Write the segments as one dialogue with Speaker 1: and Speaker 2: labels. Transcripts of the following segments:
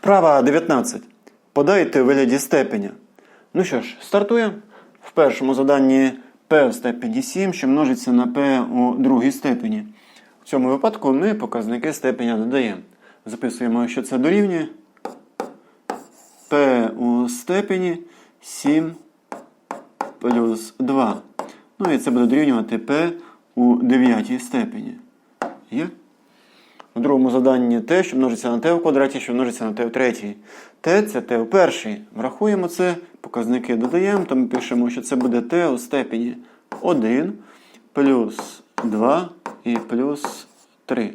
Speaker 1: Вправа 19. Подайте у вигляді степеня. Ну що ж, стартуємо. В першому заданні p в степені 7, що множиться на p у другій степені. В цьому випадку ми показники степеня додаємо. Записуємо, що це дорівнює p у степені 7 плюс 2. Ну і це буде дорівнювати p у дев'ятій степені. Є? У другому заданні t, що множиться на t в квадраті, що множиться на t в третій. t це t в першій. Врахуємо це, показники додаємо, то ми пишемо, що це буде t у степені 1 плюс 2 і плюс 3.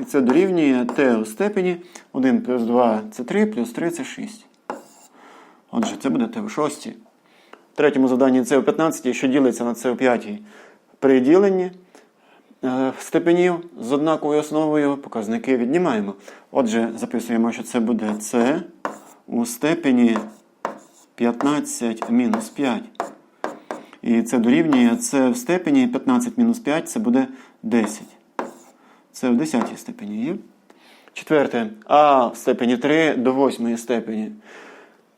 Speaker 1: І це дорівнює t у степені 1 плюс 2 це 3, плюс 3 це 6. Отже, це буде t в шостій. В третьому заданні це у 15, що ділиться на це у 5. При діленні степенів з однаковою основою показники віднімаємо. Отже, записуємо, що це буде c у степені 15 мінус 5. І це дорівнює c в степені 15 мінус 5 це буде 10. Це в 10 степені є. Четверте. А в степені 3 до 8 степені.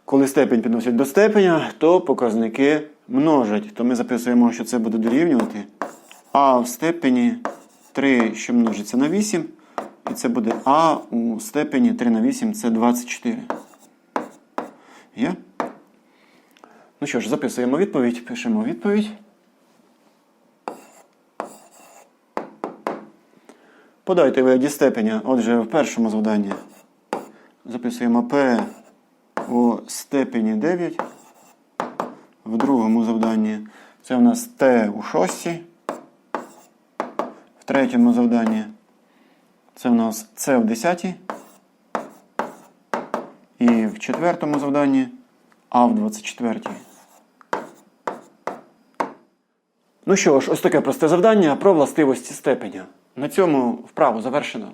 Speaker 1: Коли степень підносять до степеня, то показники множать. То ми записуємо, що це буде дорівнювати а в степені 3, що множиться на 8. І це буде а у степені 3 на 8 це 24. Є? Ну що ж, записуємо відповідь, пишемо відповідь. Подайте вигляді степеня. Отже, в першому завданні записуємо P у степені 9. В другому завданні це у нас Т у шостій. Третьому завданні це у нас С в 10. І в четвертому завданні А в 24. Ну що ж, ось таке просте завдання про властивості степеня. На цьому вправу завершено.